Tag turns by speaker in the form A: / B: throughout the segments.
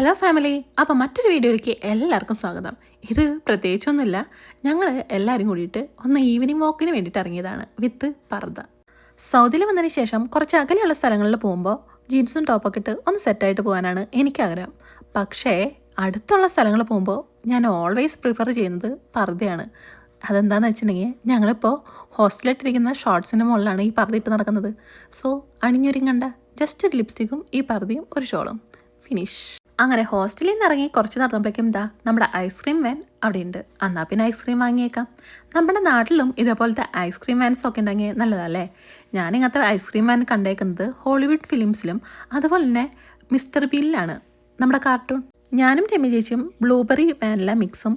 A: Hello family അപ്പോൾ മറ്റൊരു വീഡിയോയിലേക്ക് എല്ലാവർക്കും സ്വാഗതം. ഇത് പ്രത്യേകിച്ചൊന്നുമില്ല ഞങ്ങൾ എല്ലാവരും കൂടിയിട്ട് ഒന്ന് ഈവനിങ് വാക്കിന് വേണ്ടിയിട്ട് ഇറങ്ങിയതാണ് വിത്ത് പർദ്ദ. സൗദിയിൽ വന്നതിന് ശേഷം കുറച്ച് അകലെയുള്ള സ്ഥലങ്ങളിൽ പോകുമ്പോൾ ജീൻസും ടോപ്പൊക്കെ ഇട്ട് ഒന്ന് സെറ്റായിട്ട് പോകാനാണ് എനിക്ക് ആഗ്രഹം. പക്ഷേ അടുത്തുള്ള സ്ഥലങ്ങൾ പോകുമ്പോൾ ഞാൻ ഓൾവേസ് പ്രിഫർ ചെയ്യുന്നത് പർദ്ദയാണ്. അതെന്താന്ന് വെച്ചിട്ടുണ്ടെങ്കിൽ ഞങ്ങളിപ്പോൾ ഹോസ്റ്റലിട്ടിരിക്കുന്ന ഷോർട്സിന്റെ മുകളിലാണ് ഈ പർദ്ദ ഇട്ട് നടക്കുന്നത്. സോ അണിഞ്ഞൊരുങ്ങണ്ട. ജസ്റ്റ് ഒരു ലിപ്സ്റ്റിക്കും ഈ പർദ്ദയും ഒരു ഷോളും ഫിനിഷ് അങ്ങനെ ഹോസ്റ്റലിൽ നിന്ന് ഇറങ്ങി കുറച്ച് നടന്നപ്പോഴേക്കും എന്താ നമ്മുടെ ഐസ്ക്രീം വാൻ അവിടെ ഉണ്ട് എന്നാൽ പിന്നെ ഐസ്ക്രീം വാങ്ങിയേക്കാം. നമ്മുടെ നാട്ടിലും ഇതേപോലത്തെ ഐസ്ക്രീം വാൻസ് ഒക്കെ ഉണ്ടെങ്കിൽ നല്ലതല്ലേ? ഞാൻ ഇങ്ങനത്തെ ഐസ്ക്രീം വാൻ കണ്ടേക്കുന്നത് ഹോളിവുഡ് ഫിലിംസിലും അതുപോലെ തന്നെ മിസ്റ്റർ ബീലിലാണ് നമ്മുടെ കാർട്ടൂൺ ഞാനും രമി ചേച്ചിയും ബ്ലൂബെറി വാനില മിക്സും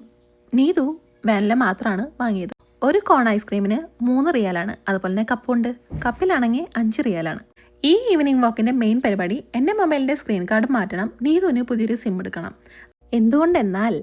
A: നീതു വാനില മാത്രമാണ് വാങ്ങിയത്. ഒരു കോൺ ഐസ്ക്രീമിന് മൂന്ന് റിയാലാണ്. അതുപോലെ തന്നെ കപ്പുണ്ട് കപ്പിലാണെങ്കിൽ അഞ്ച് റിയാലാണ്. ഈ ഈവനിങ് വാക്കിന്റെ മെയിൻ പരിപാടി എന്റെ മൊബൈലിന്റെ സ്ക്രീൻ കാർഡ് മാറ്റണം. നീതുവിന് പുതിയൊരു സിം എടുക്കണം. എന്തുകൊണ്ടെന്നാൽ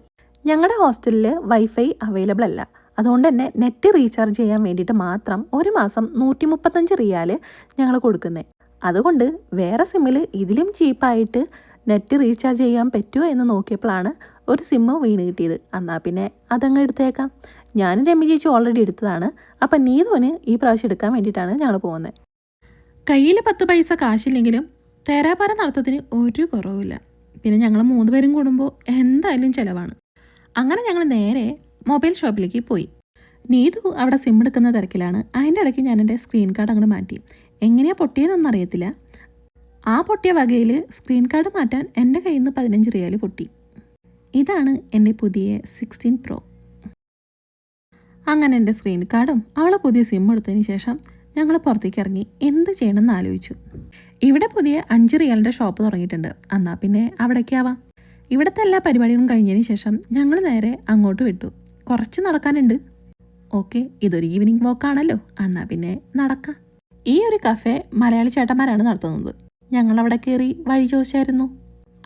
A: ഞങ്ങളുടെ ഹോസ്റ്റലിൽ വൈഫൈ അവൈലബിൾ അല്ല. അതുകൊണ്ട് തന്നെ നെറ്റ് റീചാർജ് ചെയ്യാൻ വേണ്ടിയിട്ട് മാത്രം ഒരു മാസം നൂറ്റി മുപ്പത്തഞ്ച് റിയാൽ ഞങ്ങൾ കൊടുക്കുന്നത് അതുകൊണ്ട് വേറെ സിമ്മിൽ ഇതിലും ചീപ്പായിട്ട് നെറ്റ് റീചാർജ് ചെയ്യാൻ പറ്റുമോ എന്ന് നോക്കിയപ്പോഴാണ് ഒരു സിമ്മ് വീണ് കിട്ടിയത്. എന്നാൽ പിന്നെ അതങ്ങ് എടുത്തേക്കാം. ഞാനും രമ്യ ചേച്ചി ഓൾറെഡി എടുത്തതാണ്. അപ്പം നീതുവിന് ഈ പ്രാവശ്യം എടുക്കാൻ വേണ്ടിയിട്ടാണ് ഞങ്ങൾ പോകുന്നത് കയ്യിൽ പത്ത് പൈസ കാശില്ലെങ്കിലും തേരാപാര നടത്തത്തിന് ഒരു കുറവില്ല പിന്നെ ഞങ്ങൾ മൂന്ന് പേരും കൂടുമ്പോൾ എന്തായാലും ചിലവാണ്. അങ്ങനെ ഞങ്ങൾ നേരെ മൊബൈൽ ഷോപ്പിലേക്ക് പോയി. നീതു അവിടെ സിം എടുക്കുന്ന തിരക്കിലാണ്. അതിന്റെ ഇടയ്ക്ക് ഞാൻ എന്റെ സ്ക്രീൻ കാർഡ് അങ്ങോട്ട് മാറ്റി. എങ്ങനെയാണ് പൊട്ടിയതെന്നൊന്നും അറിയത്തില്ല. ആ പൊട്ടിയ വകയിൽ സ്ക്രീൻ കാർഡ് മാറ്റാൻ എന്റെ കയ്യിൽ നിന്ന് പതിനഞ്ച് റിയാൽ പൊട്ടി. ഇതാണ് എന്റെ പുതിയ സിക്സ്റ്റീൻ പ്രോ. അങ്ങനെ എന്റെ സ്ക്രീൻ കാർഡും അവളെ പുതിയ സിം എടുത്തതിന് ശേഷം ഞങ്ങൾ പുറത്തേക്ക് ഇറങ്ങി. എന്ത് ചെയ്യണമെന്ന് ആലോചിച്ചു. ഇവിടെ പുതിയ അഞ്ച് റിയലിന്റെ ഷോപ്പ് തുടങ്ങിയിട്ടുണ്ട്. എന്നാൽ പിന്നെ അവിടേക്കാവാം ഇവിടുത്തെ എല്ലാ പരിപാടികളും കഴിഞ്ഞതിന് ശേഷം ഞങ്ങൾ നേരെ അങ്ങോട്ട് വിട്ടു. കുറച്ച് നടക്കാനുണ്ട്. ഓക്കെ ഇതൊരു ഈവനിങ് വോക്കാണല്ലോ എന്നാൽ പിന്നെ നടക്കാം. ഈ ഒരു കഫേ മലയാളി ചേട്ടന്മാരാണ് നടത്തുന്നത്. ഞങ്ങൾ അവിടെ കയറി വഴി ചോദിച്ചായിരുന്നു.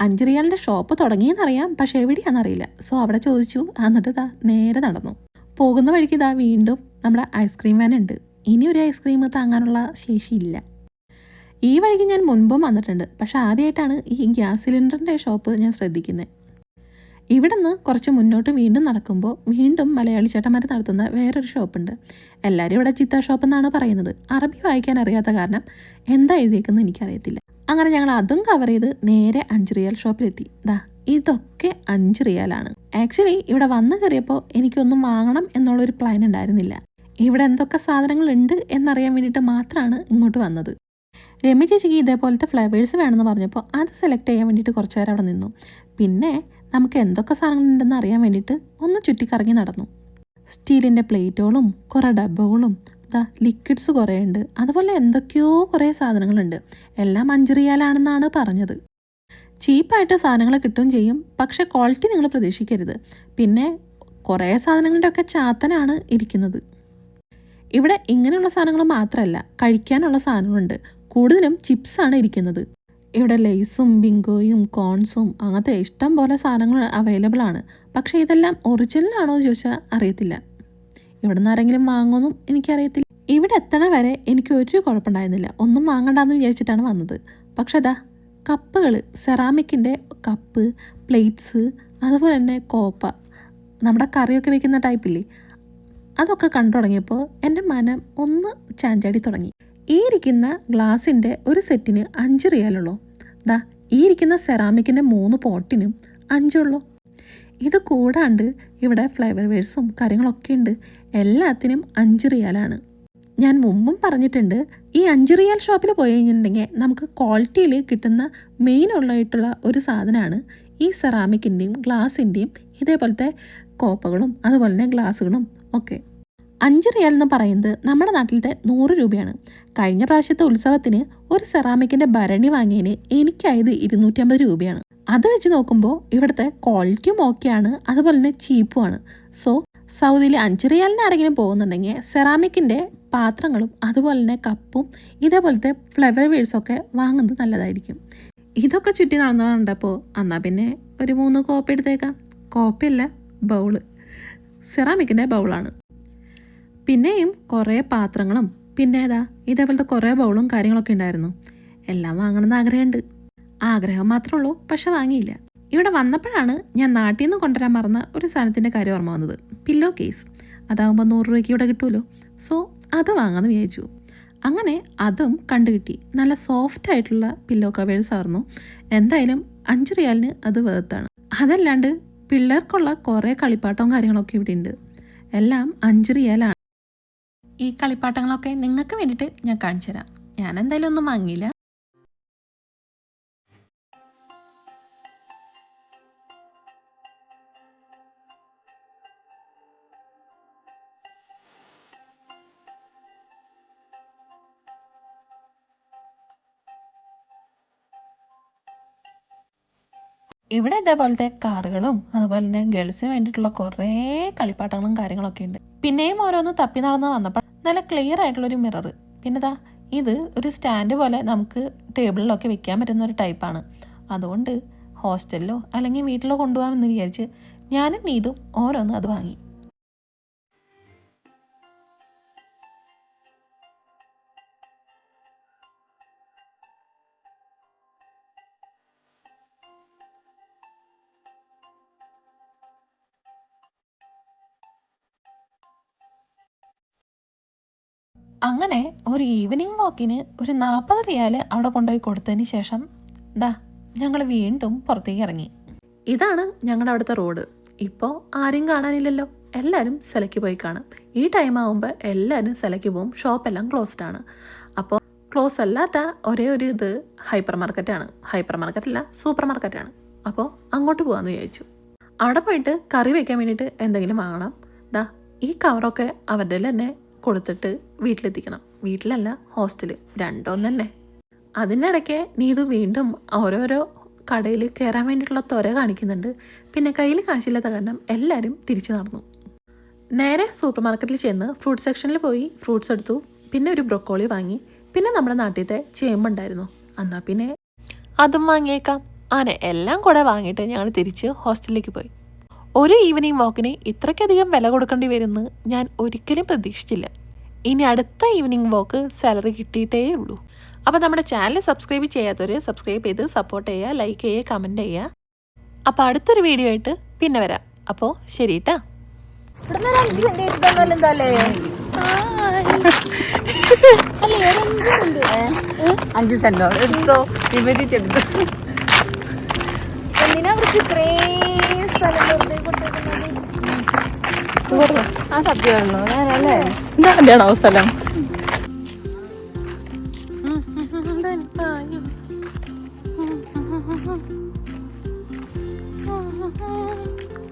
A: അഞ്ച് റിയാലിന്റെ ഷോപ്പ് തുടങ്ങിയെന്നറിയാം പക്ഷേ എവിടെയാണെന്നറിയില്ല. സോ അവിടെ ചോദിച്ചു. എന്നിട്ട് ഇതാ നേരെ നടന്നു. പോകുന്ന വഴിക്ക് ഇതാ വീണ്ടും നമ്മുടെ ഐസ്ക്രീം വാൻ ഉണ്ട്. ഇനി ഒരു ഐസ്ക്രീം താങ്ങാനുള്ള ശേഷിയില്ല. ഈ വഴിക്ക് ഞാൻ മുൻപും വന്നിട്ടുണ്ട്. പക്ഷെ ആദ്യമായിട്ടാണ് ഈ ഗ്യാസ് സിലിണ്ടറിന്റെ ഷോപ്പ് ഞാൻ ശ്രദ്ധിക്കുന്നത്. ഇവിടെ നിന്ന് കുറച്ച് മുന്നോട്ട് വീണ്ടും നടക്കുമ്പോൾ വീണ്ടും മലയാളി ചേട്ടന്മാർ നടത്തുന്ന വേറൊരു ഷോപ്പുണ്ട്. എല്ലാവരും ഇവിടെ ചിത്ത ഷോപ്പ് എന്നാണ് പറയുന്നത്. അറബി വായിക്കാൻ അറിയാത്ത കാരണം എന്താ എഴുതിയേക്കുന്നത് എനിക്കറിയത്തില്ല. അങ്ങനെ ഞങ്ങൾ അതും കവർ ചെയ്ത് നേരെ അഞ്ച് റിയൽ ഷോപ്പിലെത്തി. ദാ ഇതൊക്കെ അഞ്ച് റിയാലാണ് ആക്ച്വലി ഇവിടെ വന്നു കയറിയപ്പോൾ എനിക്കൊന്നും വാങ്ങണം എന്നുള്ളൊരു പ്ലാൻ ഉണ്ടായിരുന്നില്ല. ഇവിടെ എന്തൊക്കെ സാധനങ്ങളുണ്ട് എന്നറിയാൻ വേണ്ടിയിട്ട് മാത്രമാണ് ഇങ്ങോട്ട് വന്നത്. രമ്യ ചേച്ചിക്ക് ഇതേപോലത്തെ ഫ്ലേവേഴ്സ് വേണമെന്ന് പറഞ്ഞപ്പോൾ അത് സെലക്ട് ചെയ്യാൻ വേണ്ടിയിട്ട് കുറച്ച് നേരം അവിടെ നിന്നു. പിന്നെ നമുക്ക് എന്തൊക്കെ സാധനങ്ങളുണ്ടെന്ന് അറിയാൻ വേണ്ടിയിട്ട് ഒന്ന് ചുറ്റിക്കറങ്ങി നടന്നു. സ്റ്റീലിന്റെ പ്ലേറ്റുകളും കുറേ ഡബ്ബകളും ദാ ലിക്വിഡ്സ് കുറേ ഉണ്ട്. അതുപോലെ എന്തൊക്കെയോ കുറേ സാധനങ്ങളുണ്ട്. എല്ലാം അഞ്ച് റിയാലാണെന്നാണ് പറഞ്ഞത്. ചീപ്പായിട്ട് സാധനങ്ങൾ കിട്ടുകയും ചെയ്യും. പക്ഷേ ക്വാളിറ്റി നിങ്ങൾ പ്രതീക്ഷിക്കരുത്. പിന്നെ കുറേ സാധനങ്ങളുടെയൊക്കെ ചാത്തനാണ് ഇരിക്കുന്നത്. ഇവിടെ ഇങ്ങനെയുള്ള സാധനങ്ങൾ മാത്രമല്ല കഴിക്കാനുള്ള സാധനങ്ങളുണ്ട്. കൂടുതലും ചിപ്സാണ് ഇരിക്കുന്നത്. ഇവിടെ ലെയ്സും ബിങ്കോയും കോൺസും അങ്ങനത്തെ ഇഷ്ടം പോലെ സാധനങ്ങൾ അവൈലബിൾ ആണ്. പക്ഷേ ഇതെല്ലാം എന്ന് ചോദിച്ചാൽ അറിയത്തില്ല. ഇവിടെ നിന്ന് ആരെങ്കിലും വാങ്ങുമെന്നും എനിക്കറിയത്തില്ല. ഇവിടെ എത്തണ വരെ എനിക്ക് ഒരു കുഴപ്പമുണ്ടായിരുന്നില്ല. ഒന്നും വാങ്ങണ്ടെന്ന് വിചാരിച്ചിട്ടാണ് വന്നത്. പക്ഷെ അതാ കപ്പുകൾ സെറാമിക്കിന്റെ കപ്പ് പ്ലേറ്റ്സ് അതുപോലെ തന്നെ കോപ്പ നമ്മുടെ കറിയൊക്കെ വെക്കുന്ന ടൈപ്പില്ലേ അതൊക്കെ കണ്ടു തുടങ്ങിയപ്പോൾ എന്റെ മനം ഒന്ന് ചാഞ്ചാടി തുടങ്ങി. ഈ ഇരിക്കുന്ന ഗ്ലാസിന്റെ ഒരു സെറ്റിന് അഞ്ച് റിയാലുള്ളൂ ദാ ഈ ഇരിക്കുന്ന സെറാമിക്കിന്റെ മൂന്ന് പോട്ടിനും അഞ്ചുള്ളൂ ഇത് കൂടാണ്ട് ഇവിടെ ഫ്ലേവർ വേഴ്സും കാര്യങ്ങളൊക്കെ ഉണ്ട്. എല്ലാത്തിനും അഞ്ച് റിയാലാണ് ഞാൻ മുമ്പും പറഞ്ഞിട്ടുണ്ട് ഈ അഞ്ച് റിയാൽ ഷോപ്പിൽ പോയി കഴിഞ്ഞിട്ടുണ്ടെങ്കിൽ നമുക്ക് ക്വാളിറ്റിയിൽ കിട്ടുന്ന മെയിൻ ഉള്ളതായിട്ടുള്ള ഒരു സാധനമാണ് ഈ സെറാമിക്കിന്റെയും ഗ്ലാസിന്റെയും ഇതേപോലത്തെ കോപ്പകളും അതുപോലെ തന്നെ ഗ്ലാസ്സുകളും ഒക്കെ. അഞ്ച് റിയൽ എന്ന് പറയുന്നത് നമ്മുടെ നാട്ടിലത്തെ നൂറ് രൂപയാണ്. കഴിഞ്ഞ പ്രാവശ്യത്തെ ഉത്സവത്തിന് ഒരു സെറാമിക്കിന്റെ ഭരണി വാങ്ങിയതിന് എനിക്കായത് ഇരുന്നൂറ്റമ്പത് രൂപയാണ്. അത് വെച്ച് നോക്കുമ്പോൾ ഇവിടുത്തെ ക്വാളിറ്റിയും ഓക്കെയാണ് അതുപോലെ തന്നെ ചീപ്പുമാണ് സോ സൗദിയിൽ അഞ്ച് റിയാലിന് ആരെങ്കിലും പോകുന്നുണ്ടെങ്കിൽ സെറാമിക്കിന്റെ പാത്രങ്ങളും അതുപോലെ തന്നെ കപ്പും ഇതേപോലത്തെ ഫ്ലവർ വേഴ്സൊക്കെ വാങ്ങുന്നത് നല്ലതായിരിക്കും. ഇതൊക്കെ ചുറ്റി നടന്നു കണ്ടപ്പോൾ എന്നാൽ പിന്നെ ഒരു മൂന്ന് കോപ്പി എടുത്തേക്കാം. കോപ്പയല്ല ബൗൾ. സെറാമിക്കിന്റെ ബൗളാണ്. പിന്നെയും കുറേ പാത്രങ്ങളും പിന്നെ ഏതാ ഇതേപോലത്തെ കുറേ ബൗളും കാര്യങ്ങളൊക്കെ ഉണ്ടായിരുന്നു. എല്ലാം വാങ്ങണമെന്ന് ആഗ്രഹമുണ്ട്. ആഗ്രഹം മാത്രമേ ഉള്ളൂ പക്ഷെ വാങ്ങിയില്ല. ഇവിടെ വന്നപ്പോഴാണ് ഞാൻ നാട്ടിൽ നിന്ന് കൊണ്ടുവരാൻ മറന്ന ഒരു സാധനത്തിന്റെ കാര്യം ഓർമ്മ വന്നത്. പില്ലോ കേസ് അതാകുമ്പോൾ നൂറ് രൂപയ്ക്ക് ഇവിടെ കിട്ടുമല്ലോ. സോ അത് വാങ്ങാമെന്ന് വിചാരിച്ചു. അങ്ങനെ അതും കണ്ടു കിട്ടി നല്ല സോഫ്റ്റ് ആയിട്ടുള്ള പില്ലോ കവേഴ്സ് ആയിരുന്നു. എന്തായാലും അഞ്ച് റിയാലിന് അത് വേർത്താണ് അതല്ലാണ്ട് പിള്ളേർക്കുള്ള കുറേ കളിപ്പാട്ടവും കാര്യങ്ങളൊക്കെ ഇവിടെ ഉണ്ട് എല്ലാം അഞ്ച് റിയാലാണ് ഈ കളിപ്പാട്ടങ്ങളൊക്കെ നിങ്ങൾക്ക് വേണ്ടിയിട്ട് ഞാൻ കാണിച്ചു തരാം ഞാൻ എന്തായാലും ഒന്നും വാങ്ങിയില്ല. ഇവിടെ ഇതേപോലത്തെ കാറുകളും അതുപോലെ തന്നെ ഗേൾസിന് വേണ്ടിയിട്ടുള്ള കുറേ കളിപ്പാട്ടങ്ങളും കാര്യങ്ങളൊക്കെ ഉണ്ട്. പിന്നെയും ഓരോന്ന് തപ്പി നടന്ന് വന്നപ്പോൾ നല്ല ക്ലിയർ ആയിട്ടുള്ള ഒരു മിറർ പിന്നെ ദാ ഇത് ഒരു സ്റ്റാൻഡ് പോലെ നമുക്ക് ടേബിളിലൊക്കെ വെക്കാൻ പറ്റുന്ന ഒരു ടൈപ്പാണ് അതുകൊണ്ട് ഹോസ്റ്റലിലോ അല്ലെങ്കിൽ വീട്ടിലോ കൊണ്ടുപോകാമെന്ന് വിചാരിച്ച് ഞാനും നീതും ഓരോന്ന് അത് വാങ്ങി. അങ്ങനെ ഒരു ഈവനിങ് വാക്കിന് ഒരു നാൽപ്പത് റിയാൽ അവിടെ കൊണ്ടുപോയി കൊടുത്തതിന് ശേഷം ദാ ഞങ്ങൾ വീണ്ടും പുറത്തേക്ക് ഇറങ്ങി. ഇതാണ് ഞങ്ങളുടെ അവിടുത്തെ റോഡ് ഇപ്പോൾ ആരും കാണാനില്ലല്ലോ. എല്ലാവരും സിലയ്ക്ക് പോയി കാണും. ഈ ടൈം ആകുമ്പോൾ എല്ലാവരും സിലയ്ക്ക് പോകും. ഷോപ്പ് എല്ലാം ക്ലോസ്ഡ് ആണ്. അപ്പോൾ ക്ലോസ് അല്ലാത്ത ഒരേ ഒരു ഇത് ഹൈപ്പർ മാർക്കറ്റാണ് ഹൈപ്പർ മാർക്കറ്റല്ല സൂപ്പർ മാർക്കറ്റാണ് അപ്പോൾ അങ്ങോട്ട് പോകാമെന്ന് വിചാരിച്ചു. അവിടെ പോയിട്ട് കറി വയ്ക്കാൻ വേണ്ടിയിട്ട് എന്തെങ്കിലും വാങ്ങണം. ദാ ഈ കവറൊക്കെ അവരുടെ തന്നെ കൊടുത്തിട്ട് വീട്ടിലെത്തിക്കണം. വീട്ടിലല്ല ഹോസ്റ്റൽ. രണ്ടോ തന്നെ അതിനിടയ്ക്ക് നീതു വീണ്ടും ഓരോരോ കടയിൽ കയറാൻ വേണ്ടിയിട്ടുള്ള ത്വര കാണിക്കുന്നുണ്ട്. പിന്നെ കയ്യിൽ കാശില്ലാത്ത കാരണം എല്ലാവരും തിരിച്ചു നടന്നു. നേരെ സൂപ്പർ മാർക്കറ്റിൽ ചെന്ന് ഫ്രൂട്ട് സെക്ഷനിൽ പോയി ഫ്രൂട്ട്സ് എടുത്തു. പിന്നെ ഒരു ബ്രൊക്കോളി വാങ്ങി. പിന്നെ നമ്മുടെ നാട്ടിലത്തെ ചേമ്പുണ്ടായിരുന്നു എന്നാൽ പിന്നെ? അതും വാങ്ങിയേക്കാം. ആനെ എല്ലാം കൂടെ വാങ്ങിയിട്ട് ഞങ്ങൾ തിരിച്ച് ഹോസ്റ്റലിലേക്ക് പോയി. ഒരു ഈവനിങ് വാക്കിന് ഇത്രയ്ക്കധികം വില കൊടുക്കേണ്ടി വരുമെന്ന് ഞാൻ ഒരിക്കലും പ്രതീക്ഷിച്ചില്ല. ഇനി അടുത്ത ഈവനിങ് വാക്ക് സാലറി കിട്ടിയിട്ടേ ഉള്ളൂ. അപ്പോൾ നമ്മുടെ ചാനൽ സബ്സ്ക്രൈബ് ചെയ്യാത്തവർ സബ്സ്ക്രൈബ് ചെയ്ത് സപ്പോർട്ട് ചെയ്യുക ലൈക്ക് ചെയ്യുക കമന്റ് ചെയ്യുക. അപ്പോൾ അടുത്തൊരു വീഡിയോ ആയിട്ട് പിന്നെ വരാം. അപ്പോൾ ശരി കേട്ടോ
B: അഞ്ച് സെന്റോ എടുത്തോ. വിഭജിച്ചെടുത്തു
C: എന്തിനാ അവർക്ക് ഇത്രയും
B: ആ സത്യമാണല്ലോ ഞാനല്ലേ
A: എന്താ കല്യാണോ
C: സ്ഥലം?